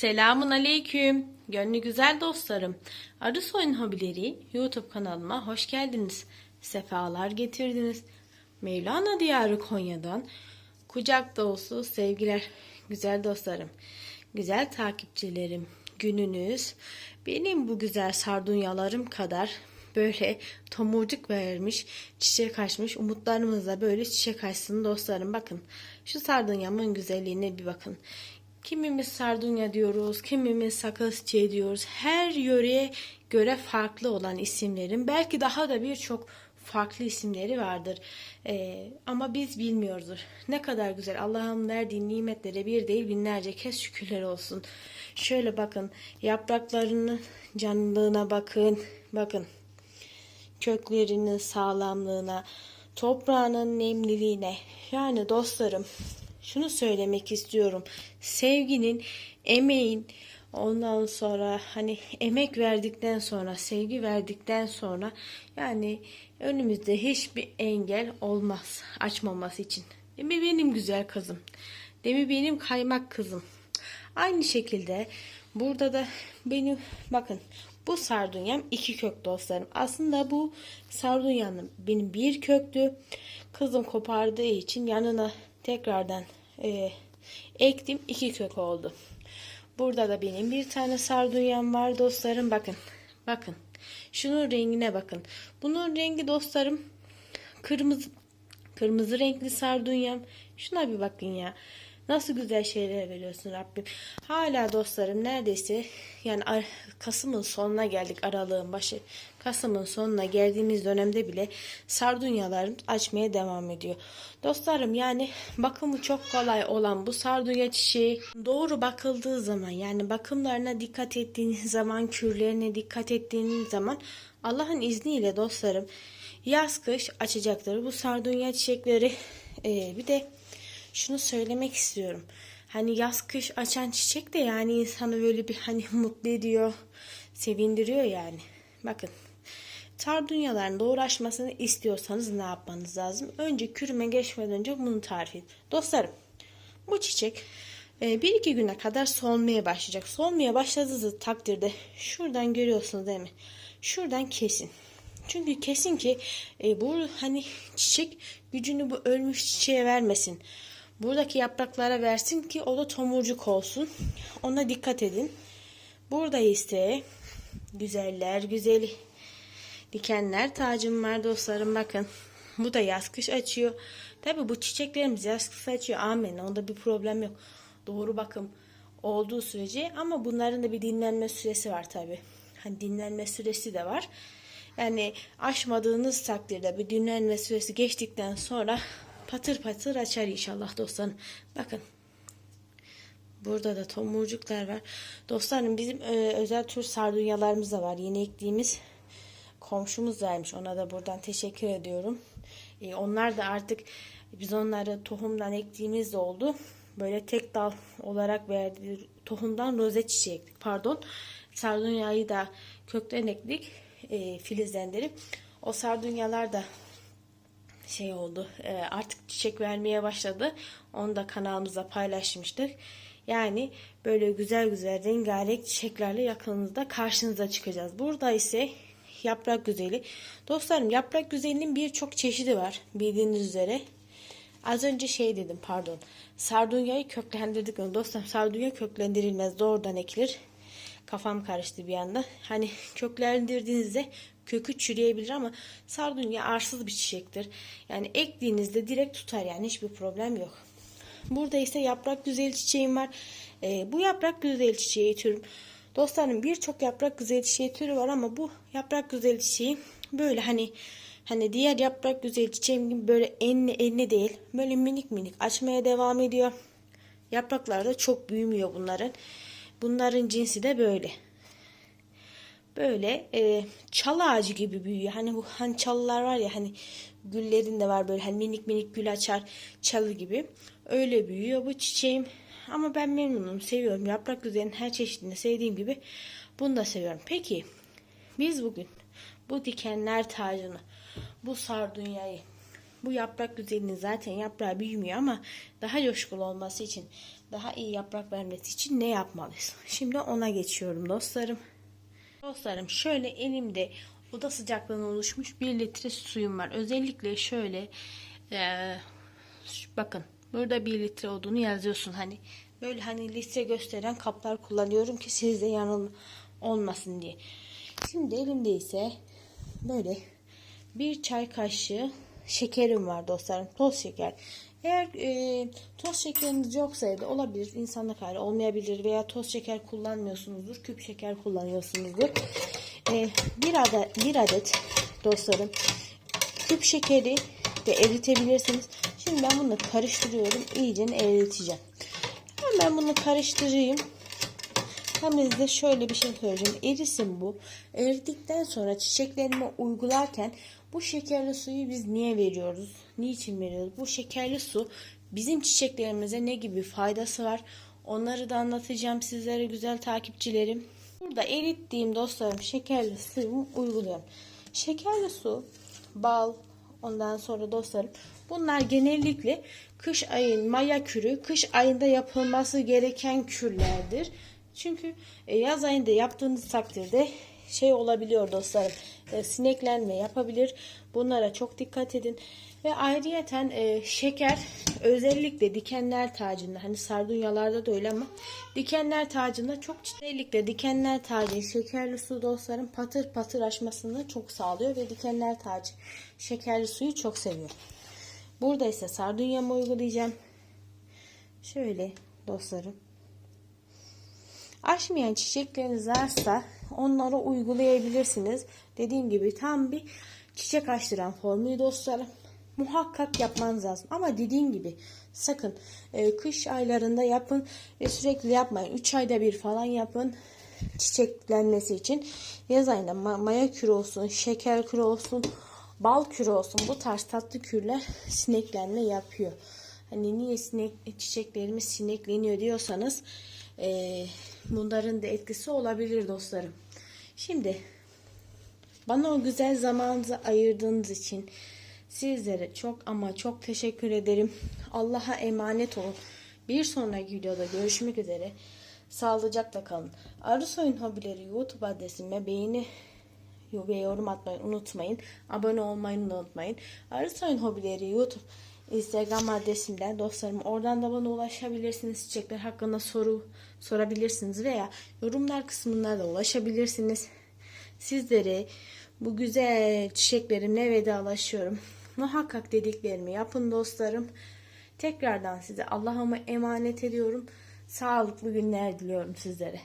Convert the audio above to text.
Selamun aleyküm. Gönlü güzel dostlarım. Arı Soyun Hobileri YouTube kanalıma hoş geldiniz. Sefalar getirdiniz. Mevlana Diyarı Konya'dan kucak dolusu sevgiler güzel dostlarım. Güzel takipçilerim. Gününüz benim bu güzel sardunyalarım kadar böyle tomurcuk vermiş, çiçek açmış. Umutlarımızla böyle çiçek açsın dostlarım. Bakın şu sardunyamın güzelliğine bir bakın. Kimimiz sardunya diyoruz, kimimiz sakız çiçeği diyoruz. Her yöreye göre farklı olan isimlerin belki daha da birçok farklı isimleri vardır. Ee, ama biz bilmiyoruzdur. Ne kadar güzel. Allah'ın verdiği nimetlere bir değil binlerce kez şükürler olsun. Şöyle bakın yapraklarının canlılığına bakın. Bakın köklerinin sağlamlığına, toprağının nemliliğine. Yani dostlarım şunu söylemek istiyorum. Sevginin, emeğin, ondan sonra hani emek verdikten sonra, sevgi verdikten sonra yani önümüzde hiçbir engel olmaz açmaması için. Değil mi benim güzel kızım? Değil mi benim kaymak kızım? Aynı şekilde burada da benim bakın bu sardunyam iki kök dostlarım. Aslında bu sardunyanın benim bir köktü. Kızım kopardığı için yanına tekrardan e, ektim. iki kök oldu. Burada da benim bir tane sardunyam var dostlarım. Bakın. Bakın. Şunun rengine bakın. Bunun rengi dostlarım kırmızı kırmızı renkli sardunyam. Şuna bir bakın ya. Nasıl güzel şeyler veriyorsun Rabbim. Hala dostlarım neredeyse yani Kasım'ın sonuna geldik aralığın başı. Kasım'ın sonuna geldiğimiz dönemde bile sardunyalarım açmaya devam ediyor. Dostlarım yani bakımı çok kolay olan bu sardunya çiçeği doğru bakıldığı zaman yani bakımlarına dikkat ettiğiniz zaman kürlerine dikkat ettiğiniz zaman Allah'ın izniyle dostlarım yaz kış açacaktır. Bu sardunya çiçekleri ee, bir de şunu söylemek istiyorum. Hani yaz kış açan çiçek de yani insanı böyle bir hani mutlu ediyor, sevindiriyor yani. Bakın sardunyaların doğru açmasını istiyorsanız ne yapmanız lazım? Önce kürüme geçmeden önce bunu tarif edin. Dostlarım bu çiçek e, bir iki güne kadar solmaya başlayacak. Solmaya başladığı takdirde şuradan görüyorsunuz değil mi? Şuradan kesin. Çünkü kesin ki e, bu hani çiçek gücünü bu ölmüş çiçeğe vermesin. Buradaki yapraklara versin ki o da tomurcuk olsun. Ona dikkat edin. Burada ise güzeller güzeli dikenler tacım var dostlarım bakın. Bu da yaz kış açıyor. Tabi bu çiçeklerimiz yaz kış açıyor. Amin. Onda bir problem yok. Doğru bakım olduğu sürece ama bunların da bir dinlenme süresi var tabi. Hani dinlenme süresi de var. Yani aşmadığınız takdirde bir dinlenme süresi geçtikten sonra patır patır açar inşallah dostlarım. Bakın. Burada da tomurcuklar var. Dostlarım bizim e, özel tür sardunyalarımız da var. Yeni ektiğimiz komşumuz vermiş. Ona da buradan teşekkür ediyorum. E, onlar da artık biz onları tohumdan ektiğimiz de oldu. Böyle tek dal olarak verdiği tohumdan roze çiçeği ektik. Pardon. Sardunyayı da kökten ektik. E, filizlendirip. O sardunyalar da şey oldu. E, artık çiçek vermeye başladı. Onu da kanalımıza paylaşmıştık. Yani böyle güzel güzel rengarenk çiçeklerle yakınınızda karşınıza çıkacağız. Burada ise yaprak güzeli. Dostlarım yaprak güzelinin birçok çeşidi var bildiğiniz üzere. Az önce şey dedim pardon. Sardunyayı köklendirdik. Dostlarım sardunya köklendirilmez doğrudan ekilir. Kafam karıştı bir anda. Hani köklendirdiğinizde kökü çürüyebilir ama sardunya arsız bir çiçektir. Yani ektiğinizde direkt tutar yani hiçbir problem yok. Burada ise yaprak güzel çiçeğim var. Ee, bu yaprak güzel çiçeği türüm. Dostlarım birçok yaprak güzel çiçeği türü var ama bu yaprak güzel çiçeği böyle hani hani diğer yaprak güzel çiçeğim gibi böyle enli enli değil. Böyle minik minik açmaya devam ediyor. Yapraklar da çok büyümüyor bunların. Bunların cinsi de böyle böyle e, çal ağacı gibi büyüyor. Hani bu hani çalılar var ya hani güllerin de var böyle hani minik minik gül açar çalı gibi. Öyle büyüyor bu çiçeğim. Ama ben memnunum, seviyorum. Yaprak güzelinin her çeşidini sevdiğim gibi bunu da seviyorum. Peki biz bugün bu dikenler tacını, bu sardunyayı, bu yaprak güzelinin zaten yaprağı büyümüyor ama daha coşkulu olması için daha iyi yaprak vermesi için ne yapmalıyız? Şimdi ona geçiyorum dostlarım. Dostlarım şöyle elimde oda sıcaklığına oluşmuş 1 litre suyum var. Özellikle şöyle şu- bakın burada 1 litre olduğunu yazıyorsun. Hani böyle hani litre gösteren kaplar kullanıyorum ki sizde yanılma olmasın diye. Şimdi elimde ise böyle bir çay kaşığı şekerim var dostlarım. Toz şeker. Eğer e, toz şekeriniz yoksa evde olabilir. insanlık hali olmayabilir veya toz şeker kullanmıyorsunuzdur. Küp şeker kullanıyorsunuzdur. E, bir adet, bir adet dostlarım küp şekeri de eritebilirsiniz. Şimdi ben bunu karıştırıyorum. İyice eriteceğim. Hemen bunu karıştırayım. Hem size şöyle bir şey söyleyeceğim. Erisin bu. Eridikten sonra çiçeklerime uygularken bu şekerli suyu biz niye veriyoruz? Niçin veriyoruz? Bu şekerli su bizim çiçeklerimize ne gibi faydası var? Onları da anlatacağım sizlere güzel takipçilerim. Burada erittiğim dostlarım şekerli suyumu uyguluyorum. Şekerli su, bal, ondan sonra dostlarım bunlar genellikle kış ayın maya kürü, kış ayında yapılması gereken kürlerdir. Çünkü e, yaz ayında yaptığınız takdirde şey olabiliyor dostlarım. e, sineklenme yapabilir. Bunlara çok dikkat edin. Ve ayrıyeten e, şeker özellikle dikenler tacında hani sardunyalarda da öyle ama dikenler tacında çok özellikle dikenler tacı şekerli su dostlarım patır patır açmasını çok sağlıyor ve dikenler tacı şekerli suyu çok seviyor. Burada ise sardunyamı uygulayacağım. Şöyle dostlarım. Açmayan çiçekleriniz varsa onları uygulayabilirsiniz. Dediğim gibi tam bir çiçek açtıran formülü dostlarım. Muhakkak yapmanız lazım. Ama dediğim gibi sakın e, kış aylarında yapın ve sürekli yapmayın. 3 ayda bir falan yapın çiçeklenmesi için. Yaz ayında ma- maya kürü olsun, şeker kürü olsun, bal kürü olsun. Bu tarz tatlı kürler sineklenme yapıyor. Hani niye sinek çiçeklerimiz sinekleniyor diyorsanız e, bunların da etkisi olabilir dostlarım. Şimdi bana o güzel zamanınızı ayırdığınız için sizlere çok ama çok teşekkür ederim. Allah'a emanet olun. Bir sonraki videoda görüşmek üzere. Sağlıcakla kalın. Arısoy'un hobileri YouTube adresime beğeni ve yorum atmayı unutmayın. Abone olmayı unutmayın. Arısoy'un hobileri YouTube Instagram adresimden dostlarım oradan da bana ulaşabilirsiniz. Çiçekler hakkında soru sorabilirsiniz veya yorumlar kısmında da ulaşabilirsiniz. Sizlere bu güzel çiçeklerimle vedalaşıyorum. Muhakkak dediklerimi yapın dostlarım. Tekrardan size Allah'ıma emanet ediyorum. Sağlıklı günler diliyorum sizlere.